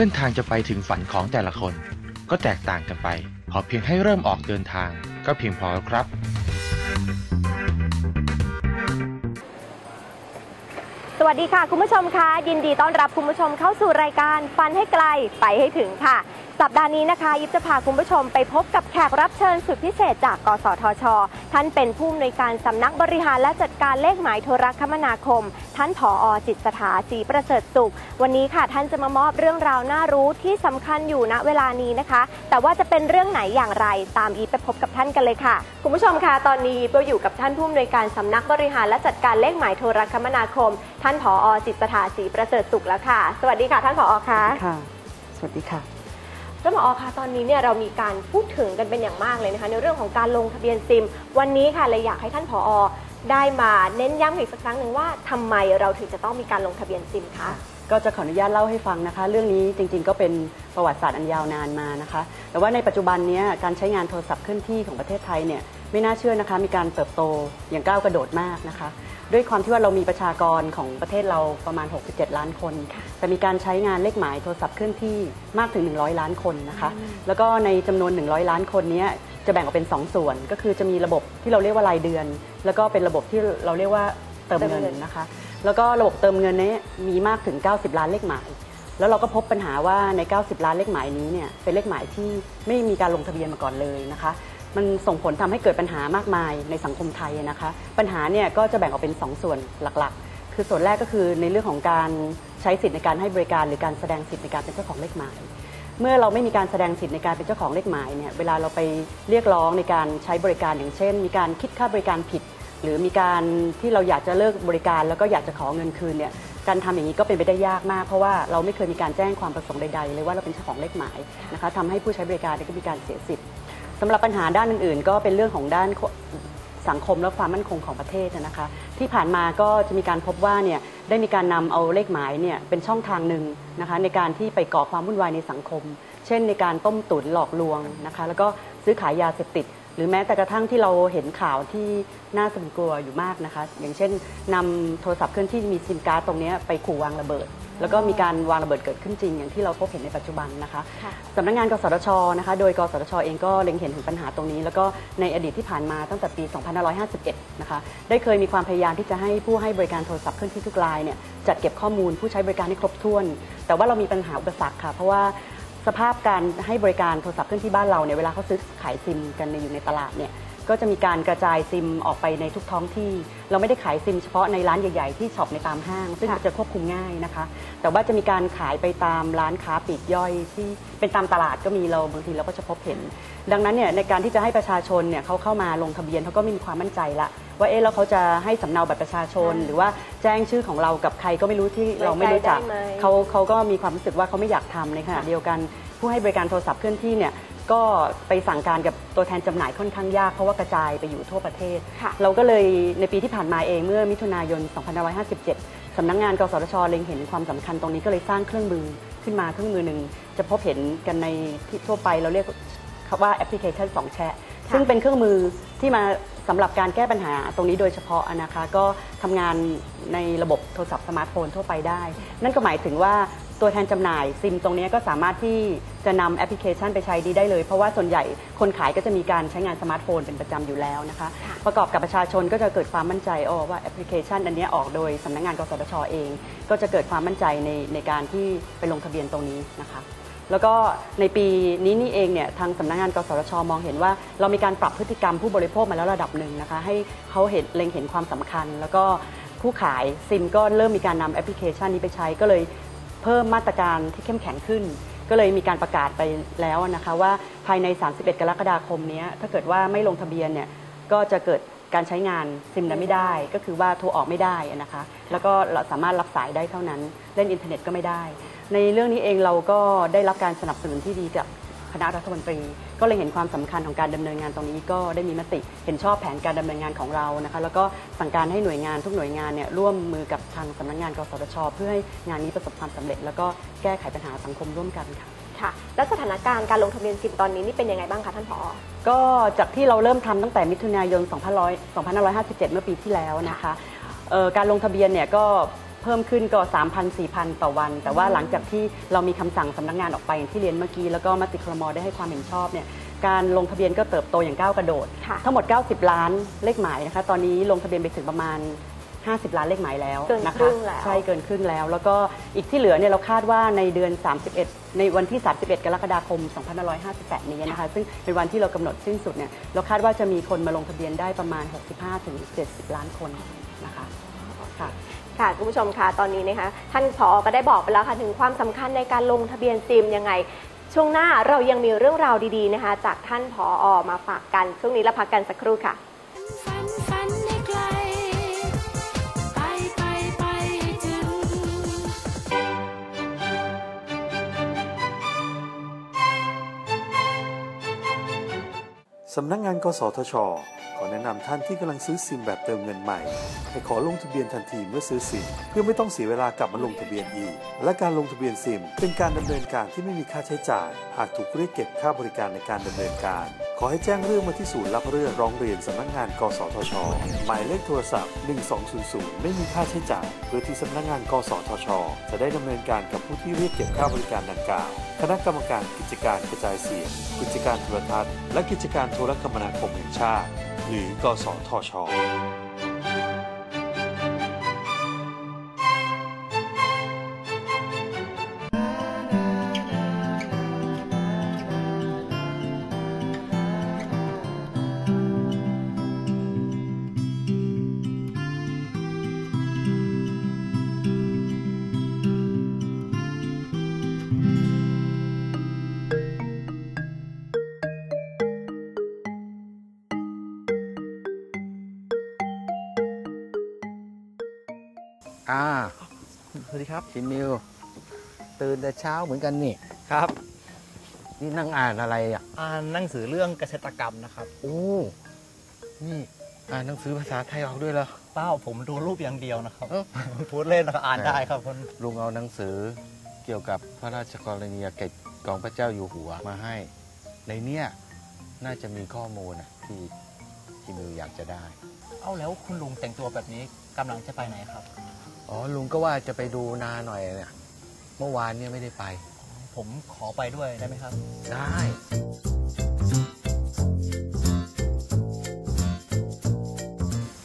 ส้นทางจะไปถึงฝันของแต่ละคน ก็แตกต่างกันไป ขอเพียงให้เริ่มออกเดินทาง ก็เพียงพอแล้วครับ สวัสดีค่ะ คุณผู้ชมคะยินดีต้อนรับคุณผู้ชมเข้าสู่รายการฟันให้ไกลไปให้ถึงค่ะ สัปดาห์นี้นะคะยิบจะพาคุณผู้ชมไปพบกับแขกรับเชิญสุดพิเศษจาก กสทช ท่านเป็นผู้อำนวยการสำนักบริหารและจัดการเลขหมายโทรคมนาคม ท่านผออจิตสถาศรีประเสริฐสุข วันนี้ค่ะท่านจะมามอบเรื่องราวน่ารู้ที่สำคัญอยู่ณเวลานี้นะคะ แต่ว่าจะเป็นเรื่องไหนอย่างไรตามอีฟไปพบกับท่านกันเลยค่ะ คุณผู้ชมคะตอนนี้อีฟก็อยู่กับท่านผู้อำนวยการสำนักบริหารและจัดการเลขหมายโทรคมนาคม ท่านผออจิตสถาศรีประเสริฐสุขแล้วค่ะ สวัสดีค่ะ ท่านผอคะค่ะ สวัสดีค่ะ ท่านผอคะตอนนี้เนี่ยเรามีการพูดถึงกันเป็นอย่างมากเลยนะคะ ในเรื่องของการลงทะเบียนซิม วันนี้ค่ะเลยอยากให้ท่านผอได้มาเน้นย้ำอีกสักครั้งหนึ่งว่าทำไมเราถึงจะต้องมีการลงทะเบียนซิมคะ ก็จะขออนุญาตเล่าให้ฟังนะคะ เรื่องนี้จริงๆก็เป็นประวัติศาสตร์อันยาวนานมานะคะ แต่ว่าในปัจจุบันเนี้ยการใช้งานโทรศัพท์เคลื่อนที่ของประเทศไทยเนี่ยไม่น่าเชื่อนะคะมีการเติบโตอย่างก้าวกระโดดมากนะคะ ด้วยความที่ว่าเรามีประชากรของประเทศเราประมาณ 67 ล้านคน แต่มีการใช้งานเลขหมายโทรศัพท์เคลื่อนที่มากถึง 100 ล้านคนนะคะ แล้วก็ในจำนวน 100 ล้านคนเนี้ยจะแบ่งออกเป็น 2 ส่วน ก็คือจะมีระบบที่เราเรียกว่ารายเดือน แล้วก็เป็นระบบที่เราเรียกว่าเติมเติมเงินเงินนะคะ แล้วก็ระบบเติมเงินเนี้มีมากถึง 90 ล้านเลขหมาย แล้วเราก็พบปัญหาว่าใน 90 ล้านเลขหมายนี้เนี่ยเป็นเลขหมายที่ไม่มีการลงทะเบียนมาก่อนเลยนะคะ มันส่งผลทำให้เกิดปัญหามากมายในสังคมไทยนะคะ ปัญหาเนี่ยก็จะแบ่งออกเป็น 2 ส่วนหลักๆ คือส่วนแรกก็คือในเรื่องของการใช้สิทธิ์ในการให้บริการ หรือการแสดงสิทธิ์ในการเป็นเจ้าของเลขหมาย เมื่อเราไม่มีการแสดงสิทธิ์ในการเป็นเจ้าของเลขหมายเนี่ยเวลาเราไปเรียกร้องในการใช้บริการอย่างเช่น มีการคิดค่าบริการผิด หรือมีการที่เราอยากจะเลิกบริการแล้วก็อยากจะขอเงินคืนเนี่ยการทำอย่างนี้ก็เป็นไปได้ยากมาก เพราะว่าเราไม่เคยมีการแจ้งความประสงค์ใดๆเลยว่าเราเป็นเจ้าของเลขหมายนะคะทำให้ผู้ใช้บริการนี่ก็มีการเสียสิทธิ์ สำหรับปัญหาด้านอื่นๆ ก็เป็นเรื่องของด้านสังคมและความมั่นคงของประเทศนะคะ ที่ผ่านมาก็จะมีการพบว่าเนี่ยได้มีการนำเอาเลขหมายเนี่ยเป็นช่องทางหนึ่งนะคะในการที่ไปก่อความวุ่นวายในสังคม เช่นในการต้มตุ๋นหลอกลวงนะคะแล้วก็ซื้อขายยาเสพติด หรือแม้แต่กระทั่งที่เราเห็นข่าวที่น่าสะพรึงกลัวอยู่มากนะคะ อย่างเช่นนำโทรศัพท์เคลื่อนที่มีซิมการ์ดตรงนี้ไปขู่วางระเบิด แล้วก็มีการวางระเบิดเกิดขึ้นจริงอย่างที่เราพบเห็นในปัจจุบันนะคะค่ะสำนักงานกสทชนะคะโดยกสทชเองก็เล็งเห็นถึงปัญหาตรงนี้ แล้วก็ในอดีตที่ผ่านมาตั้งแต่ปี 2551 นะคะได้เคยมีความพยายามที่จะให้ผู้ให้บริการโทรศัพท์เคลื่อนที่ทุกรายเนี่ยจัดเก็บข้อมูลผู้ใช้บริการให้ครบถ้วน แต่ว่าเรามีปัญหาอุปสรรคค่ะเพราะว่าสภาพการให้บริการโทรศัพท์เคลื่อนที่บ้านเราเนี่ยเวลาเขาซื้อขายซิมกันในอยู่ในตลาดเนี่ย ก็จะมีการกระจายซิมออกไปในทุกท้องที่ เราไม่ได้ขายซิมเฉพาะในร้านใหญ่ ๆ ที่ช็อปในตามห้าง ซึ่งค่ะจะควบคุมง่ายนะคะ แต่ว่าจะมีการขายไปตามร้านค้าปลีกย่อยที่เป็นตามตลาดก็มีเราบางทีเราก็จะพบเห็น ดังนั้นเนี่ยในการที่จะให้ประชาชนเนี่ยเขาเข้ามาลงทะเบียนเขาก็ไม่มีความมั่นใจละว่าเอ๊ะแล้วเขาจะให้สำเนาบัตรประชาชน หรือว่าแจ้งชื่อของเรากับใครก็ไม่รู้ที่เราไม่รู้จักไว้ใจได้ไหม เขาเขาก็มีความรู้สึกว่าเขาไม่อยากทำในขณะเดียวกัน ผู้ให้บริการโทรศัพท์เคลื่อนที่เนี่ย ก็ไปสั่งการกับตัวแทนจำหน่ายค่อนข้างยากเพราะว่ากระจายไปอยู่ทั่วประเทศ ค่ะเราก็เลยในปีที่ผ่านมาเองเมื่อมิถุนายน 2557 สำนักงานกสทชเล็งเห็นความสำคัญตรงนี้ก็เลยสร้างเครื่องมือขึ้นมาเครื่องมือหนึ่งจะพบเห็นกันในที่ทั่วไปเราเรียกว่าแอปพลิเคชัน2แชะซึ่งเป็นเครื่องมือที่มาสำหรับการแก้ปัญหาตรงนี้โดยเฉพาะนะคะก็ทำงานในระบบโทรศัพท์สมาร์ทโฟนทั่วไปได้ นั่นก็หมายถึงว่า ตัวแทนจำหน่ายซิมตรงนี้ก็สามารถที่จะนำแอปพลิเคชันไปใช้ดีได้เลย เพราะว่าส่วนใหญ่คนขายก็จะมีการใช้งานสมาร์ทโฟนเป็นประจำอยู่แล้วนะคะ ประกอบกับประชาชนก็จะเกิดความมั่นใจอ๋อว่าแอปพลิเคชันอันเนี้ยออกโดยสำนักงานกสทชเอง ก็จะเกิดความมั่นใจในในการที่ไปลงทะเบียนตรงนี้นะคะ แล้วก็ในปีนี้นี่เองเนี่ยทางสำนักงาน กสทช มองเห็นว่า เรามีการปรับพฤติกรรมผู้บริโภคมาแล้วระดับหนึ่งนะคะ ให้เขาเห็นเล็งเห็นความสำคัญ แล้วก็ผู้ขายซิมก็เริ่มมีการนำแอปพลิเคชันนี้ไปใช้ก็เลย เพิ่มมาตรการที่เข้มแข็งขึ้น ก็เลยมีการประกาศไปแล้วนะคะว่าภายใน 31 กรกฎาคมนี้ถ้าเกิดว่าไม่ลงทะเบียนเนี่ยก็จะเกิดการใช้งานซิมนั้นไม่ได้ ก็คือว่าโทรออกไม่ได้นะคะแล้วก็เราสามารถรับสายได้เท่านั้น เล่นอินเทอร์เน็ตก็ไม่ได้ ในเรื่องนี้เองเราก็ได้รับการสนับสนุนที่ดีจาก คณะรัฐมนตรี ก็เลยเห็นความสำคัญของการดำเนินงานตรงนี้ก็ได้มีมติเห็นชอบแผนการดำเนินงานของเรานะคะแล้วก็สั่งการให้หน่วยงานทุกหน่วยงานเนี่ยร่วมมือกับทางสำนักงานกสทช เพื่อให้งานนี้ประสบความสำเร็จ แล้วก็แก้ไขปัญหาสังคมร่วมกันค่ะค่ะแล้วสถานการณ์การลงทะเบียนซิมตอนนี้นี่เป็นยังไงบ้างคะท่านผอ ก็จากที่เราเริ่มทำตั้งแต่มิถุนายน2557 เมื่อปีที่แล้วนะคะเอ่อการลงทะเบียนเนี่ยก็ เพิ่มขึ้นก็ 3,000 4,000 ต่อวัน แต่ว่าหลังจากที่เรามีคำสั่งสำนักงานออกไปอย่างที่เรียนเมื่อกี้ แล้วก็มติครมได้ให้ความเห็นชอบเนี่ยการลงทะเบียนก็เติบโตอย่างก้าวกระโดด ค่ะ ทั้งหมด 90 ล้านเลขหมายนะคะ ตอนนี้ลงทะเบียนไปถึงประมาณ 50 ล้านเลขหมายแล้วเกินนะคคะรึ่งแล้ว ใช่เกินครึ่งแล้ว แล้วก็อีกที่เหลือเนี่ยเราคาดว่าในเดือน 31 ในวันที่ 31 กรกฎาคม 2558 นี้นะคะ ซึ่งเป็นวันที่เรากำหนดสิ้นสุดเนี่ยเราคาดว่าจะมีคนมาลงทะเบียนได้ประมาณ 65-70 ล้านคนนะคะค่ะ ค่ะคุณผู้ชมคะตอนนี้นะคะท่านผอก็ได้บอกไปแล้วค่ะถึงความสำคัญในการลงทะเบียนซิมยังไง ช่วงหน้าเรายังมีเรื่องราวดีๆนะคะ จากท่านผออมาฝากกัน ช่วงนี้เราพักกันสักครู่ค่ะฝันฝันให้ไกงสำนักงานกสทช ขอแนะนำท่านที่กำลังซื้อซิมแบบเติมเงินใหม่ ให้ขอลงทะเบียนทันทีเมื่อซื้อซิม เพื่อไม่ต้องเสียเวลากลับมาลงทะเบียนอีก และการลงทะเบียนซิม เป็นการดำเนินการที่ไม่มีค่าใช้จ่าย หากถูกเรียกเก็บค่าบริการในการดำเนินการ ขอให้แจ้งเรื่องมาที่ศูนย์รับเรื่องร้องเรียนสำนักงาน กสทช หมายเลขโทรศัพท์ 1200 ไม่มีค่าใช้จ่าย เพื่อที่สำนักงาน กสทช จะได้ดำเนินการกับผู้ที่เรียกเก็บค่าบริการดังกล่าว คณะกรรมการกิจการกระจายเสียง กิจการโทรทัศน์ และกิจการโทรคมนาคมแห่งชาติ หรือกส ครับพี่มิวตื่นแต่เช้าเหมือนกันนี่ครับ นี่นั่งอ่านอะไรอะ อ่านหนังสือเรื่องเกษตรกรรมนะครับโอ้นี่อ่านหนังสือภาษาไทยออกด้วยเหรอ เป้าผมดูรูปอย่างเดียวนะครับเอ้า พูดเล่นนะครับอ่านได้ครับคุณลุงเอาหนังสือเกี่ยวกับพระราชกรณียกิจของพระเจ้าอยู่หัวมาให้ ในเนี้ยน่าจะมีข้อมูลนะที่ที่มิวอยากจะได้ เอาแล้วคุณลุงแต่งตัวแบบนี้กำลังจะไปไหนครับ อ๋อลุงก็ว่าจะไปดูนาหน่อยเนี่ยเมื่อวานเนี่ยไม่ได้ไป ผมขอไปด้วยได้ไหมครับ ได้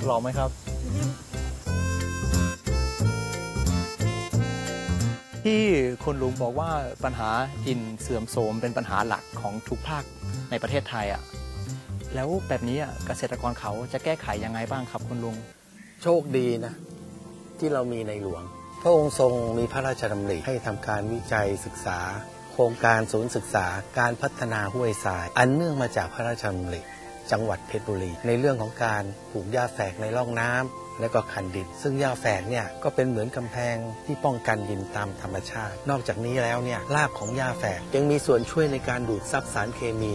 หล่อไหมครับ ที่คุณลุงบอกว่าปัญหาดินเสื่อมโทรมเป็นปัญหาหลักของทุกภาคในประเทศไทยอะ แล้วแบบนี้อะเกษตรกรเขาจะแก้ไขยังไงบ้างครับคุณลุง โชคดีนะ ที่เรามีในหลวง พระองค์ทรงมีพระราชดำริให้ทำการวิจัยศึกษา โครงการศูนย์ศึกษา การพัฒนาห้วยทราย อันเนื่องมาจากพระราชดำริจังหวัดเพชรบุรี ในเรื่องของการปลูกหญ้าแฝกในร่องน้ำและก็คันดิน ซึ่งหญ้าแฝกเนี่ยก็เป็นเหมือนกำแพงที่ป้องกันดินตามธรรมชาติ นอกจากนี้แล้วเนี่ยรากของหญ้าแฝกยังมีส่วนช่วยในการดูดซับสารเคมี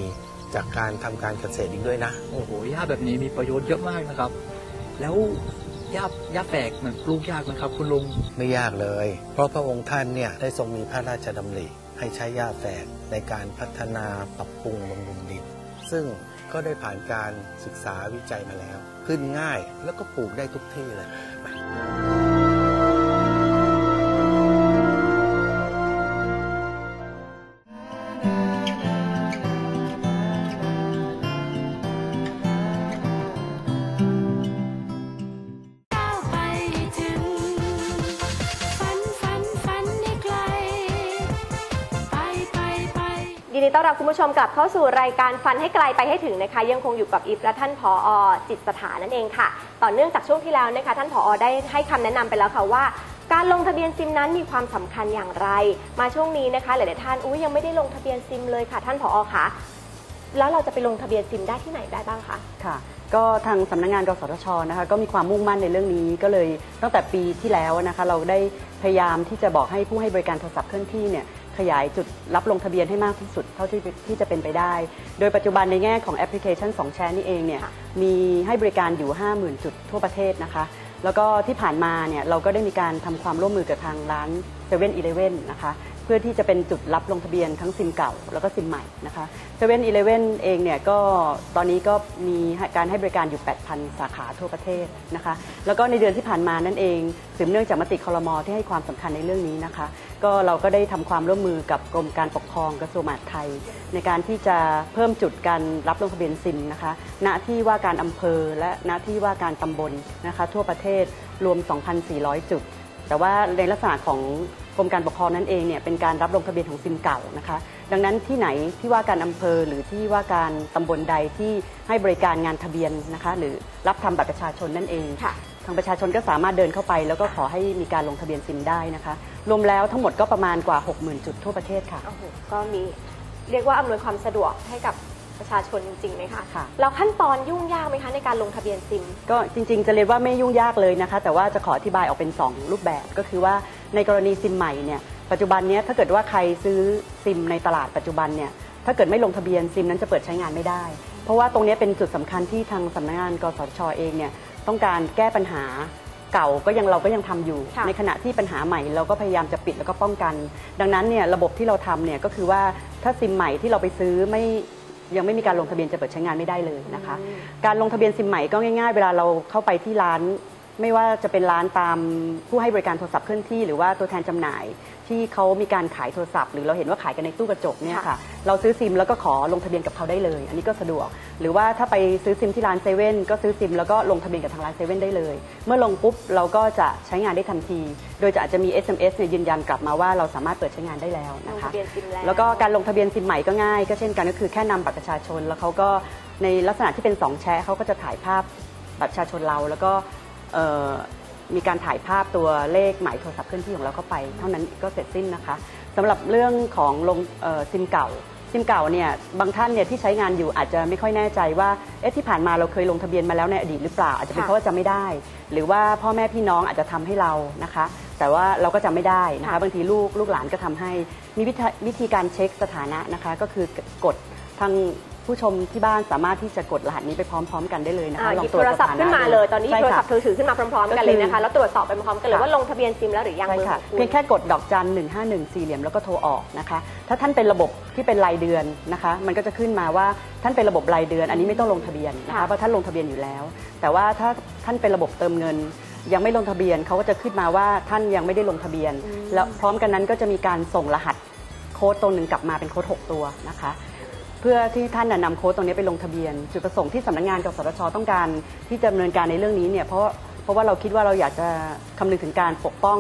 จากการทำการเกษตรอีกด้วยนะ โอ้โหหญ้าแบบนี้มีประโยชน์เยอะมากนะครับ แล้ว หญ้าหญ้าแปลกเหมือนปลูกยากไหมครับ คุณลุง ไม่ยากเลย เพราะพระองค์ท่านเนี่ยได้ทรงมีพระราชดำริให้ใช้หญ้าแฝกในการพัฒนาปรับปรุงบำรุงดิน ซึ่งก็ได้ผ่านการศึกษาวิจัยมาแล้ว ขึ้นง่ายแล้วก็ปลูกได้ทุกที่เลย อนรับคุณผู้ชมกลับเข้าสู่รายการฟันให้ไกลไปให้ถึงนะคะ ยังคงอยู่กับอิฟและท่านผอจิตสถานนั่นเองค่ะ ต่อเนื่องจากช่วงที่แล้วนะคะท่านผอได้ให้คำแนะนำไปแล้วค่ะว่า การลงทะเบียนซิมนั้นมีความสำคัญอย่างไร มาช่วงนี้นะคะหลายๆท่านอุ้ยยังไม่ได้ลงทะเบียนซิมเลยค่ะ ท่านผอคะแล้วเราจะไปลงทะเบียนซิมได้ที่ไหนได้บ้างคะค่ะก็ทางสำนักงานกสทชนะคะก็มีความมุ่งมั่นในเรื่องนี้ก็เลยตั้งแต่ปีที่แล้วนะคะเราได้พยายามที่จะบอกให้ผู้ให้บริการโทรศัพท์เคลื่อนที่เนี่ย ขยายจุดรับลงทะเบียนให้มากที่สุดเท่าที่ที่จะเป็นไปได้ โดยปัจจุบันในแง่ของแอปพลิเคชัน 2 แชร์นี่เองเนี่ยค่ะมีให้บริการอยู่ 50,000 จุดทั่วประเทศนะคะ แล้วก็ที่ผ่านมาเนี่ยเราก็ได้มีการทำความร่วมมือกับทางร้าน7 e เ e ่ e อนะคะ เพื่อที่จะเป็นจุดรับลงทะเบียนทั้งซิมเก่าแล้วก็ซิมใหม่นะคะ7 e เ e ่ e อเองเนี่ยก็ตอนนี้ก็มีการให้บริการอยู่ 8,000 สาขาทั่วประเทศนะคะแล้วก็ในเดือนที่ผ่านมานั่นเองสืบเนื่องจากมติคอรมอที่ให้ความสำคัญในเรื่องนี้นะคะ ก็เราก็ได้ทำความร่วมมือกับกรมการปกครองกระทรวงมหาดไทย ในการที่จะเพิ่มจุดการรับลงทะเบียนซิมนะคะณที่ว่าการอำเภอและณที่ว่าการตำบลนะคะทั่วประเทศรวม 2,400 จุด แต่ว่าในลักษณะของกรมการปกครองนั่นเองเนี่ยเป็นการรับลงทะเบียนของซิมเก่านะคะ ดังนั้นที่ไหนที่ว่าการอำเภอหรือที่ว่าการตำบลใดที่ให้บริการงานทะเบียนนะคะหรือรับทำบัตรประชาชนนั่นเองค่ะทางประชาชนก็สามารถเดินเข้าไป แล้วก็ขอให้มีการลงทะเบียนซิมได้นะคะรวมแล้วทั้งหมดก็ประมาณกว่า 60,000 จุดทั่วประเทศค่ะ โอ้โห ก็มีเรียกว่าอำนวยความสะดวกให้กับประชาชนจริงๆไหมคะค่ะ แล้วขั้นตอนยุ่งยากไหมคะในการลงทะเบียนซิม ก็จริงๆ จะเรียนว่าไม่ยุ่งยากเลยนะคะ แต่ว่าจะขออธิบายออกเป็น 2 รูปแบบก็คือว่า ในกรณีซิมใหม่เนี่ยปัจจุบันเนี้ยถ้าเกิดว่าใครซื้อซิมในตลาดปัจจุบันเนี่ยถ้าเกิดไม่ลงทะเบียนซิมนั้นจะเปิดใช้งานไม่ได้ เพราะว่าตรงเนี้ยเป็นจุดสำคัญที่ทางสำนักงานกสทชเองเนี่ยต้องการแก้ปัญหาเก่าก็ยังเราก็ยังทำอยู่ค่ะในขณะที่ปัญหาใหม่เราก็พยายามจะปิดแล้วก็ป้องกัน ดังนั้นเนี่ยระบบที่เราทำเนี่ยก็คือว่าถ้าซิมใหม่ที่เราไปซื้อไม่ยังไม่มีการลงทะเบียนจะเปิดใช้งานไม่ได้เลยนะคะ การลงทะเบียนซิมใหม่ก็ง่ายๆ เวลาเราเข้าไปที่ร้าน ไม่ว่าจะเป็นร้านตามผู้ให้บริการโทรศัพท์เคลื่อนที่หรือว่าตัวแทนจำหน่าย ที่เขามีการขายโทรศัพท์ หรือเราเห็นว่าขายกันในตู้กระจกเนี่ยค่ะค่ะ เราซื้อซิมแล้วก็ขอลงทะเบียนกับเขาได้เลย อันนี้ก็สะดวก หรือว่าถ้าไปซื้อซิมที่ร้านเซเว่นก็ซื้อซิมแล้วก็ลงทะเบียนกับทางร้านเซเว่นได้เลย เมื่อลงปุ๊บเราก็จะใช้งานได้ทันที โดยจะอาจจะมี SMS เนี่ยยืนยันกลับมาว่าเราสามารถเปิดใช้งานได้แล้วลนะงคะทะเบียนซิมแล้ว แล้วก็การลงทะเบียนซิมใหม่ก็ง่ายก็เช่นกันก็คือแค่นำบัตรประชาชนแล้วเขาก็ในลักษณะที่เป็นสองแชร์เขาก็จะถ่ายภาพบัตรประชาชนเรา แล้วก็เอ่อ มีการถ่ายภาพตัวเลขหมายโทรศัพท์เคลื่อนที่ของเราเข้าไป เท่านั้นก็เสร็จสิ้นนะคะสำหรับเรื่องของลงเอ่อซิมเก่าซิมเก่าเนี่ยบางท่านเนี่ยที่ใช้งานอยู่อาจจะไม่ค่อยแน่ใจว่าเอ๊ะที่ผ่านมาเราเคยลงทะเบียนมาแล้วในอดีตหรือเปล่า อาจจะเป็นค่ะเพราะว่าจำไม่ได้ หรือว่าพ่อแม่พี่น้องอาจจะทำให้เรานะคะ แต่ว่าเราก็จำไม่ได้นะคะค่ะบางทีลูกลูกหลานก็ทำให้มีวิธีวิธีการเช็คสถานะนะคะ ก็คือกดทาง ผู้ชมที่บ้านสามารถที่จะกดรหัสนี้ไปพร้อม ๆ กันได้เลยนะอ่าคะหยิบโทรศัพท์ขึ้นมาเลยตอนนี้ใช่โทรศัค่ะพท์มือถือขึ้นมาพร้อมๆกันเลยนะคะแล้วตรวจสอบไปพร้อมๆกันเลยค่ะว่าลงทะเบียนซิมแล้วหรือยังใช่เบอร์ขค่ะองคุณเพียงแค่กดดอกจันหนึ่งห้าหนึ่งสี่เหลี่ยมแล้วก็โทรออกนะคะ ถ้าท่านเป็นระบบที่เป็นรายเดือนนะคะ มันก็จะขึ้นมาว่าท่านเป็นระบบรายเดือน อันนี้ไม่ต้องลงทะเบียนนะคะค่ะเพราะท่านลงทะเบียนอยู่แล้ว แต่ว่าถ้าท่านเป็นระบบเติมเงิน ยังไม่ลงทะเบียนเขาก็จะขึ้นมาว่าท่านยังไม่ได้ลงทะเบียน แล้วพร้อมกันนั้นก็จะมีการส่งรหัสโค้ดตัวหนึ่งกลับมาเป็นโค้ดหกตัวนะคะ เพื่อที่ท่านน่ะนำโค้ดตรงนี้ไปลงทะเบียน จุดประสงค์ที่สำนักงานกสทชต้องการที่จะดำเนินการในเรื่องนี้เนี่ยเพราะเพราะว่าเราคิดว่าเราอยากจะคำนึงถึงการปกป้อง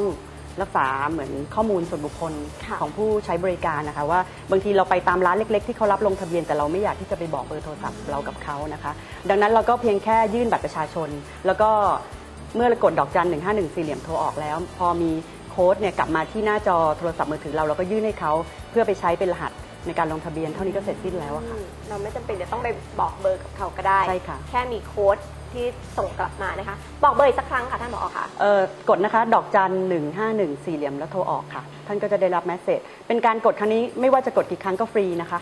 รักษาเหมือนข้อมูลส่วนบุคคลค่ะของผู้ใช้บริการนะคะว่าบางทีเราไปตามร้านเล็ก ๆ ที่เขารับลงทะเบียนแต่เราไม่อยากที่จะไปบอกเบอร์โทรศัพท์เรากับเขานะคะ ดังนั้นเราก็เพียงแค่ยื่นบัตรประชาชน แล้วก็เมื่อกดดอกจันหนึ่งห้าหนึ่งสี่เหลี่ยมโทรออกแล้ว พอมีโค้ดเนี่ยกลับมาที่หน้าจอโทรศัพท์มือถือเราเราก็ยื่นให้เขาเพื่อไปใช้เป็นรหัส ในการลงทะเบียนเท่านี้ก็เสร็จสิ้นแล้วอะค่ะอืมเราไม่จำเป็นจะต้องไปบอกเบอร์กับเขาก็ได้ใช่ค่ะ แค่มีโค้ดที่ส่งกลับมานะคะ บอกเบอร์อีกสักครั้งค่ะท่านผอค่ะ เอ่อกดนะคะดอกจันหนึ่งห้าหนึ่งสี่เหลี่ยมแล้วโทรออกค่ะ ท่านก็จะได้รับแมสเซจเป็นการกดครั้งนี้ไม่ว่าจะกดกี่ครั้งก็ฟรีนะคะ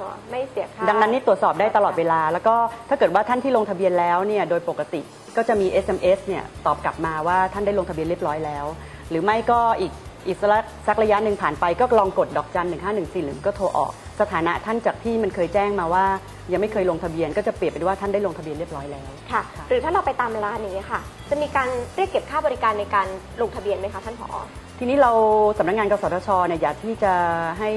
อ๋อไม่เสียค่าดังนั้นนี่ตรวจสอบได้ตลอดเวลา แล้วก็ถ้าเกิดว่าท่านที่ลงทะเบียนแล้วเนี่ยโดยปกติก็จะมี SMS เนี่ยตอบกลับมาว่าท่านได้ลงทะเบียนเรียบร้อยแล้ว หรือไม่ก็อีก อีกสักสักระยะหนึ่งผ่านไปก็ลองกดดอกจันหนึ่งห้าหนึ่งสี่หรือก็โทรออก สถานะท่านจากที่มันเคยแจ้งมาว่า ยังไม่เคยลงทะเบียน ก็จะเปรียบเป็นว่าท่านได้ลงทะเบียนเรียบร้อยแล้ว ค่ะ หรือถ้าเราไปตามร้านอย่างนี้ยค่ะ จะมีการเรียกเก็บค่าบริการในการลงทะเบียนไหมคะท่านผอ ทีนี้เราสำนักงานกสทชเนี่ยอยากที่จะให้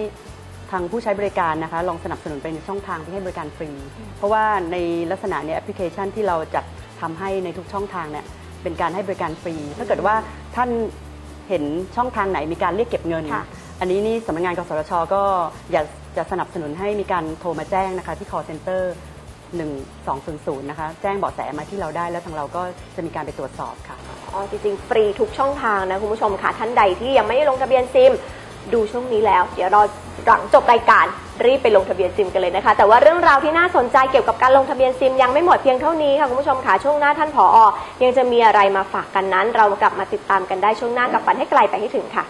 ทางผู้ใช้บริการนะคะลองสนับสนุนเป็นช่องทางที่ให้บริการฟรี เพราะว่าในลักษณะเนี้แอปพลิเคชันที่เราจัดทำให้ในทุกช่องทางเนี่ยเป็นการให้บริการฟรี ถ้าเกิดว่าท่าน เห็นช่องทางไหนมีการเรียกเก็บเงิน ค่ะอันนี้นี่สำนักงานกสทชก็อยากจะสนับสนุนให้มีการโทรมาแจ้งนะคะที่ call center 1200นะคะแจ้งเบาะแสมาที่เราได้แล้วทางเราก็จะมีการไปตรวจสอบค่ะ อ๋อจริงๆ ฟรีทุกช่องทางนะคุณผู้ชมค่ะ ท่านใดที่ยังไม่ได้ลงทะเบียนซิม ดูช่วงนี้แล้ว เดี๋ยวรอหลังจบรายการรีบไปลงทะเบียนซิมกันเลยนะคะ แต่ว่าเรื่องราวที่น่าสนใจเกี่ยวกับการลงทะเบียนซิมยังไม่หมดเพียงเท่านี้ค่ะคุณผู้ชมค่ะช่วงหน้าท่านผอยังจะมีอะไรมาฝากกันนั้น เรากลับมาติดตามกันได้ช่วงหน้ากับฝันให้ไกลไปให้ถึงค่ะ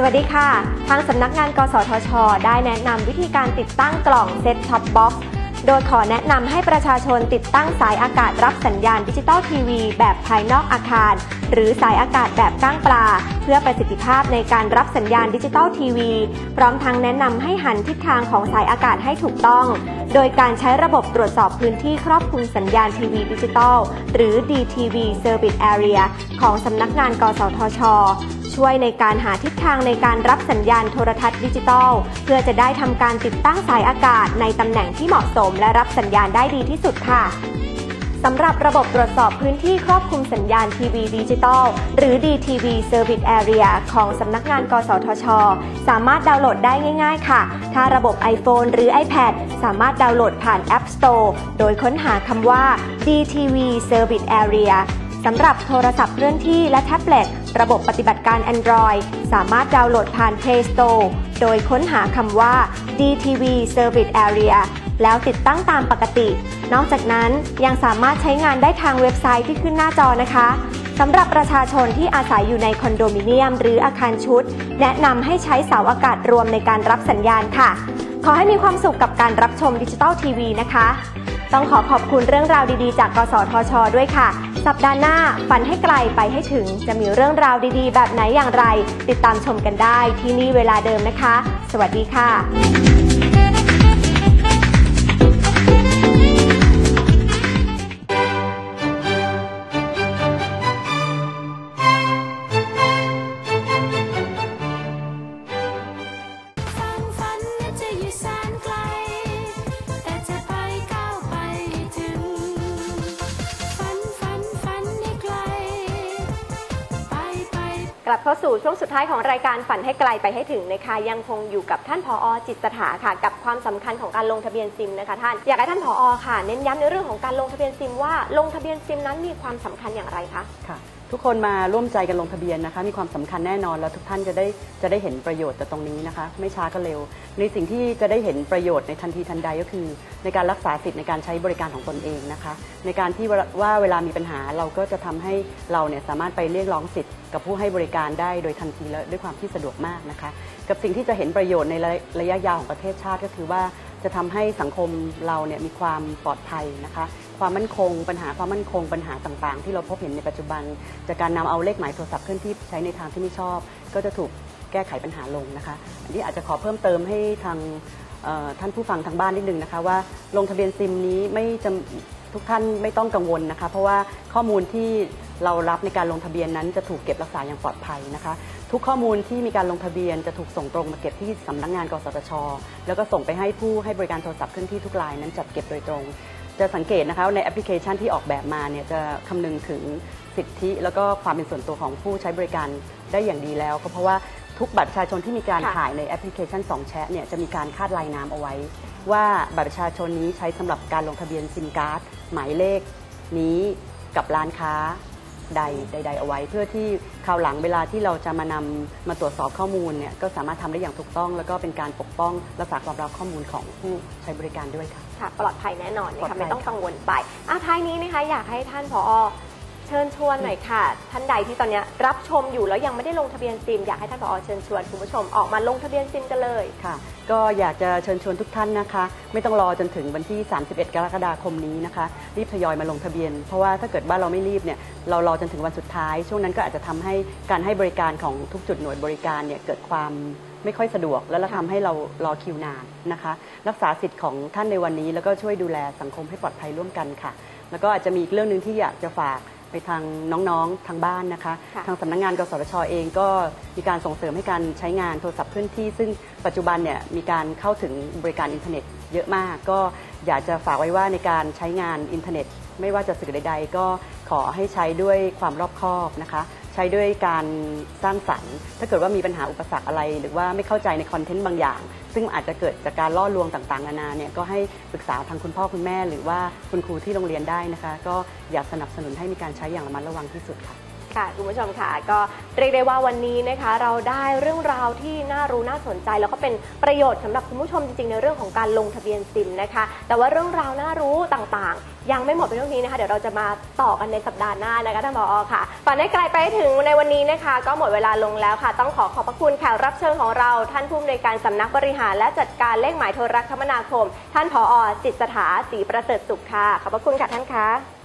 สวัสดีค่ะ ทางสำนักงาน กสทช ได้แนะนำวิธีการติดตั้งกล่องเซ็ตท็อปบ็อกซ์โดยขอแนะนำให้ประชาชนติดตั้งสายอากาศรับสัญญาณดิจิตอลทีวี แบบภายนอกอาคาร หรือสายอากาศแบบก้างปลา เพื่อประสิทธิภาพในการรับสัญญาณดิจิตอลทีวี พร้อมทั้งแนะนำให้หันทิศทางของสายอากาศให้ถูกต้อง โดยการใช้ระบบตรวจสอบพื้นที่ครอบคลุมสัญญาณทีวีดิจิตอลหรือ DTV Service Area ของสำนักงาน กสทช ช่วยในการหาทิศทางในการรับสัญญาณโทรทัศน์ดิจิตอลเพื่อจะได้ทำการติดตั้งสายอากาศในตำแหน่งที่เหมาะสมและรับสัญญาณได้ดีที่สุดค่ะสำหรับระบบตรวจสอบพื้นที่ครอบคลุมสัญญาณทีวีดิจิตอลหรือ DTV Service Area ของสำนักงาน กสทช สามารถดาวน์โหลดได้ง่าย ๆ ค่ะ ถ้าระบบ iPhone หรือ iPad สามารถดาวน์โหลดผ่าน App Store โดยค้นหาคำว่า DTV Service Area สำหรับโทรศัพท์เคลื่อนที่และแท็บเล็ต ระบบปฏิบัติการ Android สามารถดาวน์โหลดผ่าน Play Store โดยค้นหาคำว่า DTV Service Area แล้วติดตั้งตามปกติ นอกจากนั้นยังสามารถใช้งานได้ทางเว็บไซต์ที่ขึ้นหน้าจอนะคะสำหรับประชาชนที่อาศัยอยู่ในคอนโดมิเนียม หรืออาคารชุด แนะนำให้ใช้เสาอากาศรวมในการรับสัญญาณค่ะ ขอให้มีความสุขกับการรับชมดิจิตอลทีวีนะคะ ต้องขอขอบคุณเรื่องราวดีๆ จากกสทช ด้วยค่ะ สัปดาห์หน้าฝันให้ไกลไปให้ถึงจะมีเรื่องราวดีๆ แบบไหนอย่างไร ติดตามชมกันได้ที่นี่เวลาเดิมนะคะ สวัสดีค่ะ เข้าสู่ช่วงสุดท้ายของรายการฝันให้ไกลไปให้ถึงนะคะยังคงอยู่กับท่านผอจิตถาค่ะ กับความสำคัญของการลงทะเบียนซิมนะคะท่านอยากให้ท่านผอค่ะ เน้นย้ำในเรื่องของการลงทะเบียนซิมว่าลงทะเบียนซิมนั้นมีความสำคัญอย่างไรคะค่ะ ทุกคนมาร่วมใจกันลงทะเบียนนะคะ มีความสำคัญแน่นอนแล้วทุกท่านจะได้จะได้เห็นประโยชน์จากตรงนี้นะคะ ไม่ช้าก็เร็ว ในสิ่งที่จะได้เห็นประโยชน์ในทันทีทันใดก็คือ ในการรักษาสิทธิ์ในการใช้บริการของตนเองนะคะ ในการที่ว่าเวลามีปัญหาเราก็จะทำให้เราเนี่ยสามารถไปเรียกร้องสิทธิ์กับผู้ให้บริการได้โดยทันทีและด้วยความที่สะดวกมากนะคะ กับสิ่งที่จะเห็นประโยชน์ในระระยะยาวของประเทศชาติก็คือว่าจะทำให้สังคมเราเนี่ยมีความปลอดภัยนะคะ ความมั่นคง ปัญหาความมั่นคง ปัญหาต่างๆ ที่เราพบเห็นในปัจจุบัน จากการนำเอาเลขหมายโทรศัพท์เคลื่อนที่ใช้ในทางที่ไม่ชอบ ก็จะถูกแก้ไขปัญหาลงนะคะ อันนี้อาจจะขอเพิ่มเติมให้ทางท่านผู้ฟังทางบ้านนิดนึงนะคะว่าลงทะเบียนซิมนี้ไม่จำทุกท่านไม่ต้องกังวลนะคะ เพราะว่าข้อมูลที่เรารับในการลงทะเบียนนั้นจะถูกเก็บรักษาอย่างปลอดภัยนะคะ ทุกข้อมูลที่มีการลงทะเบียนจะถูกส่งตรงมาเก็บที่สำนักงานกสทช แล้วก็ส่งไปให้ผู้ให้บริการโทรศัพท์เคลื่อนที่ทุกรายนั้นจัดเก็บโดยตรง จะสังเกตนะคะว่าในแอปพลิเคชันที่ออกแบบมาเนี่ยจะคำนึงถึงสิทธิ แล้วก็ความเป็นส่วนตัวของผู้ใช้บริการได้อย่างดีแล้ว ก็เพราะว่าทุกบัตรประชาชนที่มีการค่ะถ่ายในแอปพลิเคชัน2แชทเนี่ยจะมีการคาดลายน้ำเอาไว้ ว่าบัตรประชาชนนี้ใช้สำหรับการลงทะเบียนซิมการ์ดหมายเลข นี้กับร้านค้าใดใด ๆ เอาไว้ เพื่อที่คราวหลังเวลาที่เราจะมานำมาตรวจสอบข้อมูลเนี่ยก็สามารถทำได้อย่างถูกต้อง แล้วก็เป็นการปกป้องรักษาความลับข้อมูลของผู้ใช้บริการด้วยค่ะ ค่ะปลอดภัยแน่นอนปลอนะดภัคะย ไม่ต้องค่ะกังวลไปอะท้ายนี้นะคะอยากให้ท่านผอเชิญชวนหน่อยค่ะ ท่านใดที่ตอนเนี้ยรับชมอยู่แล้วยังไม่ได้ลงทะเบียนซิมอยากให้ท่านผอเชิญชวนคุณผู้ชมออกมาลงทะเบียนซิมกันเลย ค่ะ ก็อยากจะเชิญชวนทุกท่านนะคะ ไม่ต้องรอจนถึงวันที่ 31 กรกฎาคมนี้นะคะ รีบทยอยมาลงทะเบียน เพราะว่าถ้าเกิดว่าเราไม่รีบเนี่ยเรารอจนถึงวันสุดท้าย ช่วงนั้นก็อาจจะทำให้การให้บริการของทุกจุดหน่วยบริการเนี่ยเกิดความ ไม่ค่อยสะดวก แล้วเราทำให้เรารอคิวนานนะคะ รักษาสิทธิ์ของท่านในวันนี้แล้วก็ช่วยดูแลสังคมให้ปลอดภัยร่วมกันค่ะ แล้วก็อาจจะมีอีกเรื่องหนึ่งที่อยากจะฝากไปทางน้องๆทางบ้านนะคะ ค่ะ ทางสำนักงานกสทชเองก็มีการส่งเสริมให้การใช้งานโทรศัพท์เคลื่อนที่ ซึ่งปัจจุบันเนี่ยมีการเข้าถึงบริการอินเทอร์เน็ตเยอะมาก ก็อยากจะฝากไว้ว่าในการใช้งานอินเทอร์เน็ต ไม่ว่าจะสื่อใด ๆ ก็ขอให้ใช้ด้วยความรอบคอบนะคะใช้ด้วยการสร้างสรรค์ ถ้าเกิดว่ามีปัญหาอุปสรรคอะไร หรือว่าไม่เข้าใจในคอนเทนต์บางอย่าง ซึ่งอาจจะเกิดจากการล่อลวงต่างๆนานาเนี่ยก็ให้ปรึกษาทางคุณพ่อคุณแม่ หรือว่าคุณครูที่โรงเรียนได้นะคะ ก็อยากสนับสนุนให้มีการใช้อย่างระมัดระวังที่สุดค่ะ ค่ะคุณผู้ชมค่ะก็เรียกได้ว่าวันนี้นะคะเราได้เรื่องราวที่น่ารู้น่าสนใจ แล้วก็เป็นประโยชน์สำหรับคุณผู้ชมจริงๆในเรื่องของการลงทะเบียนซิมนะคะ แต่ว่าเรื่องราวน่ารู้ต่างๆ ยังไม่หมดเพียงเท่านี้นะคะ เดี๋ยวเราจะมาต่อกันในสัปดาห์หน้านะคะท่านผอค่ะฝันให้ไกลไปถึงในวันนี้นะคะ ก็หมดเวลาลงแล้วค่ะ ต้องขอขอบพระคุณแขกรับเชิญของเราท่านผู้อำนวยการสำนักบริหาร และจัดการเลขหมายโทรคมนาคม ท่านผอจิตสถาศรีประเสริฐสุขค่ะขอบพระคุณค่ะท่านคะ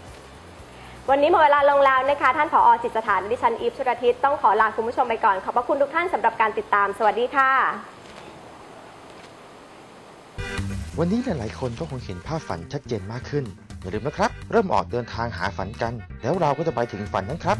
วันนี้หมดเวลาลงแล้วนะคะ ท่านผอจิตสถานดิฉันอีฟชุรทิศต้องขอลาคุณผู้ชมไปก่อน ขอบพระคุณทุกท่านสำหรับการติดตาม สวัสดีค่ะ วันนี้หลายๆ คนก็คงเห็นภาพฝันชัดเจนมากขึ้น อย่าลืมนะครับ เริ่มออกเดินทางหาฝันกัน แล้วเราก็จะไปถึงฝันนั้นครับ